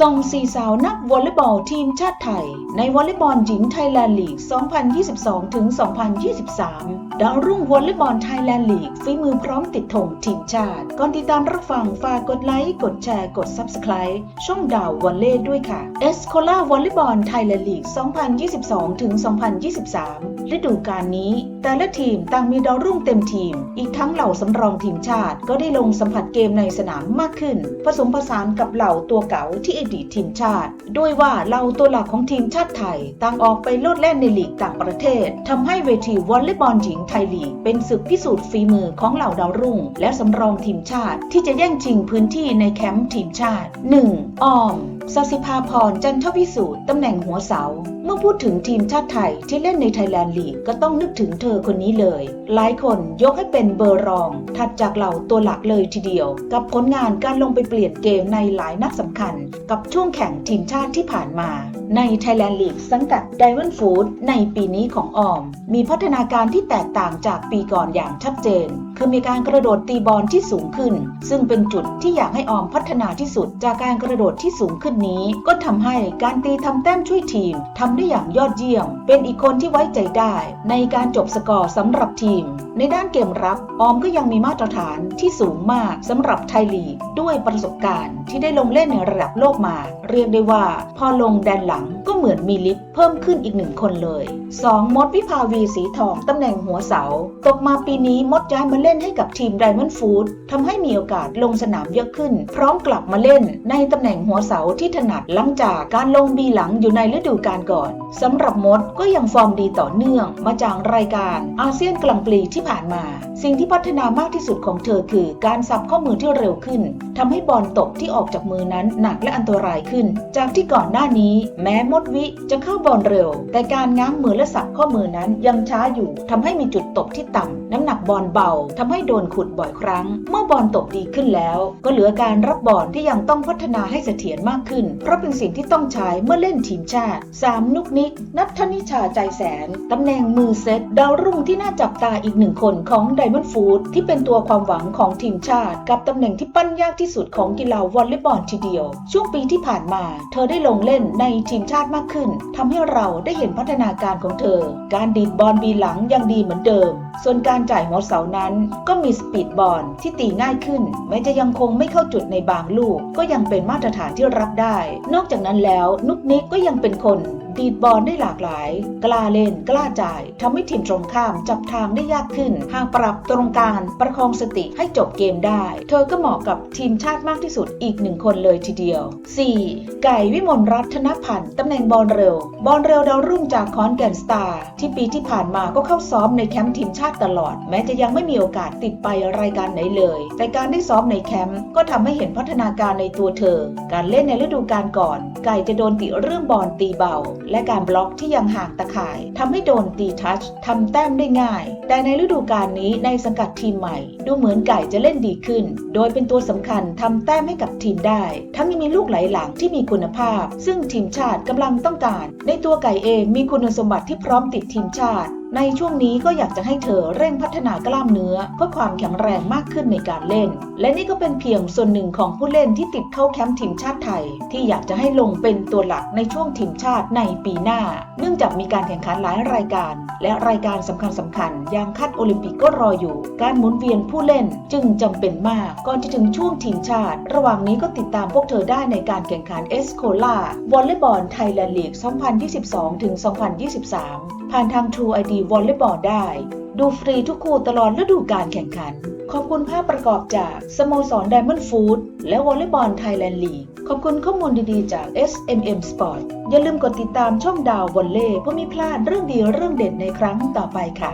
ส่งสี่สาวนักวอลเลย์บอลทีมชาติไทย ในวอลเลย์บอลหญิงไทยแลนด์ลีก 2022ถึง2023ดาวรุ่งวอลเลย์บอลไทยแลนด์ลีกฝีมือพร้อมติดธงทีมชาติ ก่อนติดตามรับฟังฝากกดไลค์ กดแชร์ กด Subscribe ช่องดาววอลเล่ด้วยค่ะเอสโคล่าวอลเลย์บอลไทยแลนด์ลีก 2022ถึง2023 ฤดูกาลนี้ แต่ละทีมต่างมีดาวรุ่งเต็มทีม อีกทั้งเหล่าสำรองทีมชาติก็ได้ลงสัมผัสเกมในสนามมากขึ้น ผสมผสานกับเหล่าตัวเก๋าที่อดีตทีมชาติ ด้วยว่าเหล่าตัวหลักของทีมชาติไทยต่างออกไปโลดแล่นในลีกต่างประเทศทำให้เวทีวอลเลย์บอลหญิงไทยลีก เป็นศึกพิสูจน์ฝีมือของเหล่าดาวรุ่ง และสำรองทีมชาติ ที่จะแย่งชิงพื้นที่ในแคมป์ทีมชาติ 1. ออมสสิภาพรจันทวิสูตรตำแหน่งหัวเสา เมื่อพูดถึงทีมชาติไทยที่เล่นในไทยแลนด์ลีกก็ต้องนึกถึงเธอคนนี้เลย หลายคนยกให้เป็นเบอร์รอง ถัดจากเหล่าตัวหลักเลยทีเดียว กับผลงานการลงไปเปลี่ยนเกมในหลายนัดสำคัญ กับช่วงแข่งทีมชาติที่ผ่านมา ในไทยแลนด์ลีกสังกัด Diamond Food ในปีนี้ของออม มีพัฒนาการที่แตกต่างจากปีก่อนอย่างชัดเจนคือมีการกระโดดตีบอลที่สูงขึ้น ซึ่งเป็นจุดที่อยากให้ออมพัฒนาที่สุด จากการกระโดดที่สูงขึ้นนี้ ก็ทำให้การตีทำแต้มช่วยทีมทำได้อย่างยอดเยี่ยม เป็นอีกคนที่ไว้ใจได้ ในการจบสกอร์สำหรับทีม ในด้านเกมรับ ออมก็ยังมีมาตรฐานที่สูงมากสำหรับไทยลีกด้วยประสบการณ์ที่ได้ลงเล่นในระดับโลกมา เรียกได้ว่า พอลงแดนหลังก็เหมือนมีลิฟต์เพิ่มขึ้นอีกหนึ่งคนเลย 2. มดวิภาวีสีทองตำแหน่งหัวเสา ตกมาปีนี้มดย้ายมาเล่นให้กับทีม Diamond Food ทำให้มีโอกาสลงสนามเยอะขึ้น พร้อมกลับมาเล่นในตำแหน่งหัวเสาที่ถนัดหลังจากการลงบีหลังอยู่ในฤดูกาลก่อนสำหรับมดก็ยังฟอร์มดีต่อเนื่องมาจากรายการอาเซียนกลังปลีที่ผ่านมา สิ่งที่พัฒนามากที่สุดของเธอคือการสับข้อมือที่เร็วขึ้นทำให้บอลตกที่ออกจากมือนั้นหนักและอันตรายขึ้น จากที่ก่อนหน้านี้แม้มดวิจะเข้าบอลเร็ว แต่การง้างมือและสับข้อมือนั้นยังช้าอยู่ทำให้มีจุดตกที่ต่ำน้ำหนักบอลเบาทำให้โดนขุดบ่อยครั้ง เมื่อบอลตกดีขึ้นแล้ว ก็เหลือการรับบอลที่ยังต้องพัฒนาให้เสถียรมากขึ้น เพราะเป็นสิ่งที่ต้องใช้เมื่อเล่นทีมชาติ 3. นุกนิก นัทธนิชาใจแสนตำแหน่งมือเซตดาวรุ่งที่น่าจับตาอีกหนึ่งคนของไดมอนด์ฟูดที่เป็นตัวความหวังของทีมชาติ กับตำแหน่งที่ปั้นยากที่สุดของกีฬาวอลเลย์บอลทีเดียว ช่วงปีที่ผ่านมา เธอได้ลงเล่นในทีมชาติมากขึ้นทำให้เราได้เห็นพัฒนาการของเธอ การดีดบอลบีหลังยังดีเหมือนเดิม ส่วนการจ่ายหัวเสานั้นก็มีสปีดบอลที่ตีง่ายขึ้นแม้จะยังคงไม่เข้าจุดในบางลูก ก็ยังเป็นมาตรฐานที่รับได้ นอกจากนั้นแล้วนุกนิกก็ยังเป็นคน ดีดบอลได้หลากหลาย กล้าเล่นกล้าจ่ายทำให้ทีมตรงข้ามจับทางได้ยากขึ้น หากปรับตรงกลารประคองสติให้จบเกมได้ เธอก็เหมาะกับทีมชาติมากที่สุดอีกหนึ่งคนเลยทีเดียว 4. ไก่วิมลรัตนพันธ์ตำแหน่งบอลเร็ว บอลเร็วดาวรุ่งจากคอนแกนสตาร์ที่ปีที่ผ่านมาก็เข้าซ้อมในแคมป์ทีมชาติตลอด แม้จะยังไม่มีโอกาสติดไปรายการไหนเลย แต่การได้ซ้อมในแคมป์ก็ทำให้เห็นพัฒนาการในตัวเธอ การเล่นในฤดูกาลก่อน ไก่จะโดนติเรื่องบอลตีเบาและการบล็อกที่ยังห่างตะข่ายทำให้โดนตีทัชทำแต้มได้ง่าย แต่ในฤดูกาลนี้ในสังกัดทีมใหม่ ดูเหมือนไก่จะเล่นดีขึ้น โดยเป็นตัวสำคัญทำแต้มให้กับทีมได้ ทั้งยังมีลูกไหลหลังที่มีคุณภาพ ซึ่งทีมชาติกำลังต้องการ ในตัวไก่เองมีคุณสมบัติที่พร้อมติดทีมชาติ ในช่วงนี้ก็อยากจะให้เธอเร่งพัฒนากล้ามเนื้อ เพื่อความแข็งแรงมากขึ้นในการเล่น และนี่ก็เป็นเพียงส่วนหนึ่งของผู้เล่นที่ติดเข้าแคมป์ทีมชาติไทย ที่อยากจะให้ลงเป็นตัวหลักในช่วงทีมชาติในปีหน้า เนื่องจากมีการแข่งขันหลายรายการ และรายการสำคัญสำคัญๆอย่างคัดโอลิมปิกก็รออยู่ การหมุนเวียนผู้เล่นจึงจำเป็นมากก่อนจะถึงช่วงทีมชาติ ระหว่างนี้ก็ติดตามพวกเธอได้ในการแข่งขันเอสโคล่าวอลเลย์บอลไทยแลนด์ลีก 2022-2023 ผ่านทาง True ID Volleyball ได้ ดูฟรีทุกคู่ตลอดฤดูกาลแข่งขัน ขอบคุณภาพประกอบจากสโมสร Diamond Food และวอลเลย์บอลไทยแลนด์ลีก ขอบคุณข้อมูลดีๆจาก SMM Sport อย่าลืมกดติดตามช่องดาววอลเล่เพื่อไม่พลาดเรื่องดีเรื่องเด็ดในครั้งต่อไปค่ะ